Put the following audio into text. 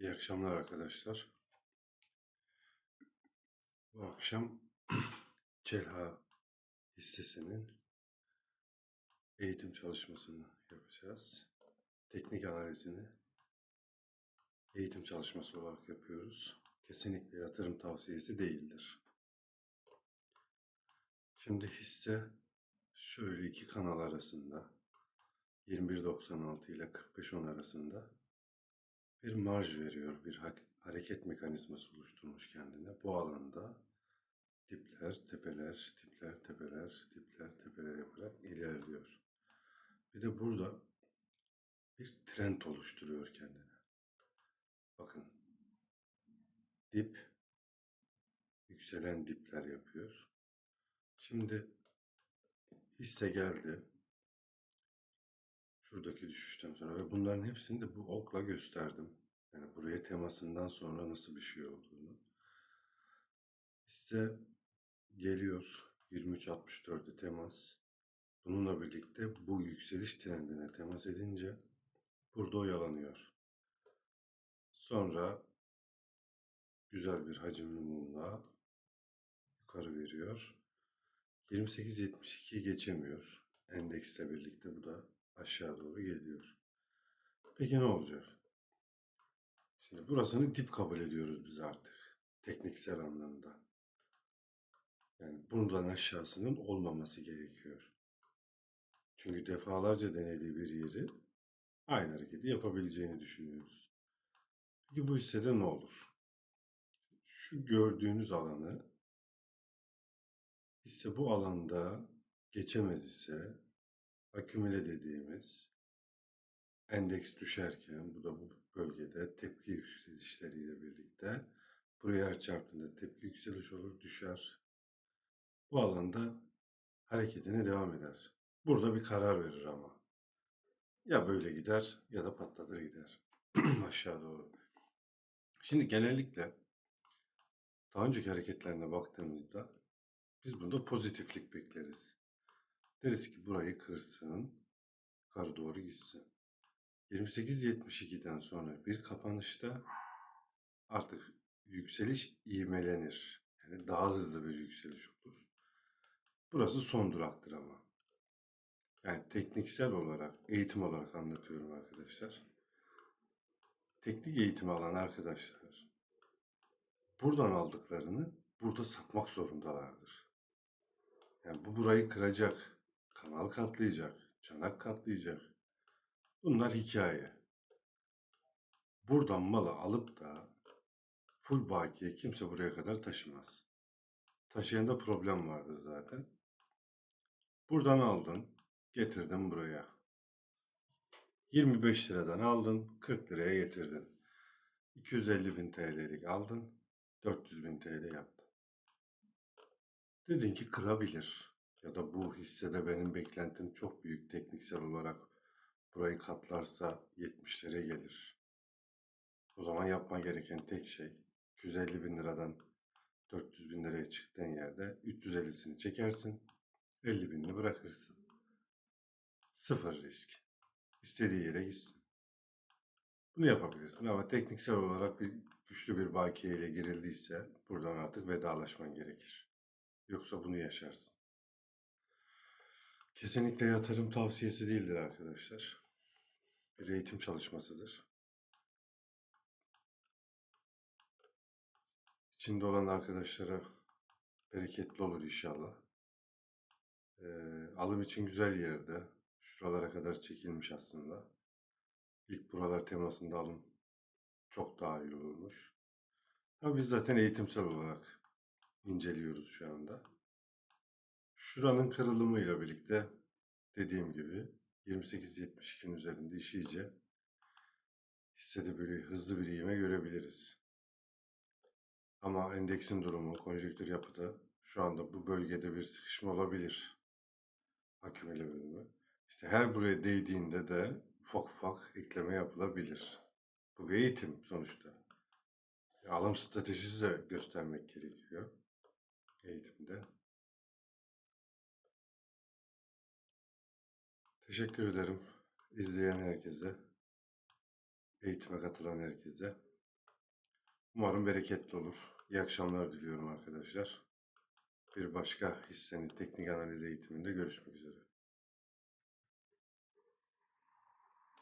İyi akşamlar arkadaşlar. Bu akşam Celha hissesinin eğitim çalışmasını yapacağız. Teknik analizini eğitim çalışması olarak yapıyoruz. Kesinlikle yatırım tavsiyesi değildir. Şimdi hisse şöyle iki kanal arasında 21.96 ile 45.10 arasında bir marj veriyor, bir ha- hareket mekanizması oluşturmuş kendine. Bu alanda dipler, tepeler, dipler, tepeler, dipler, tepeler yaparak ilerliyor. Bir de burada bir trend oluşturuyor kendine. Bakın. Dip, yükselen dipler yapıyor. Şimdi hisse geldi. Şuradaki düşüşten sonra bunların hepsini de bu okla gösterdim. Yani buraya temasından sonra nasıl bir şey olduğunu. Hisse geliyor 23.64'e temas. Bununla birlikte bu yükseliş trendine temas edince burada oyalanıyor. Sonra güzel bir hacimli mumla yukarı veriyor. 28.72'yi geçemiyor. Endeksle birlikte bu da aşağı doğru geliyor. Peki ne olacak? Şimdi burasını dip kabul ediyoruz biz artık. Tekniksel anlamda. Yani buradan aşağısının olmaması gerekiyor. Çünkü defalarca denediği bir yeri aynı hareketi yapabileceğini düşünüyoruz. Peki bu hissede ne olur? Şu gördüğünüz alanı hisse bu alanda geçemez ise akümüle dediğimiz endeks düşerken bu da bu bölgede tepki yükselişleriyle birlikte buraya her çarptığında tepki yükseliş olur düşer. Bu alanda hareketine devam eder. Burada bir karar verir ama. Ya böyle gider ya da patlatır gider. Aşağı doğru. Şimdi genellikle daha önceki hareketlerine baktığımızda biz bunda pozitiflik bekleriz. Deriz ki burayı kırsın, yukarı doğru gitsin. 28.72'den sonra bir kapanışta artık yükseliş ivmelenir. Yani daha hızlı bir yükseliş olur. Burası son duraktır ama. Yani tekniksel olarak, eğitim olarak anlatıyorum arkadaşlar. Teknik eğitim alan arkadaşlar buradan aldıklarını burada satmak zorundalardır. Yani bu burayı kıracak, kanal katlayacak, çanak katlayacak. Bunlar hikaye. Buradan malı alıp da full bakiye kimse buraya kadar taşımaz. Taşıyanda problem vardır zaten. Buradan aldın, getirdin buraya. 25 liradan aldın, 40 liraya getirdin. 250 bin TL'lik aldın, 400 bin TL yaptın. Dedin ki kırabilir. Ya da bu hissede benim beklentim çok büyük tekniksel olarak. Burayı katlarsa 70'lere gelir. O zaman yapman gereken tek şey 250 bin liradan 400 bin liraya çıktığın yerde 350'sini çekersin. 50 binini bırakırsın. Sıfır risk. İstediği yere gitsin. Bunu yapabilirsin ama tekniksel olarak bir güçlü bir bakiye ile girildiyse buradan artık vedalaşman gerekir. Yoksa bunu yaşarsın. Kesinlikle yatırım tavsiyesi değildir arkadaşlar. Bir eğitim çalışmasıdır. İçinde olan arkadaşlara bereketli olur inşallah. Ee, alım için güzel yerde. Şuralara kadar çekilmiş aslında. İlk buralar temasında alım çok daha iyi olurmuş. Ama biz zaten eğitimsel olarak inceliyoruz şu anda. Şuranın kırılımıyla birlikte dediğim gibi 28.72'nin üzerinde iş iyice hissede böyle hızlı bir ivme görebiliriz. Ama endeksin durumu, konjonktür yapıda şu anda bu bölgede bir sıkışma olabilir. Akümüle bölümü. İşte her buraya değdiğinde de ufak ufak ekleme yapılabilir. Bu bir eğitim sonuçta. Alım stratejisi de göstermek gerekiyor eğitimde. Teşekkür ederim izleyen herkese, eğitime katılan herkese. Umarım bereketli olur. İyi akşamlar diliyorum arkadaşlar. Bir başka hissenin teknik analiz eğitiminde görüşmek üzere.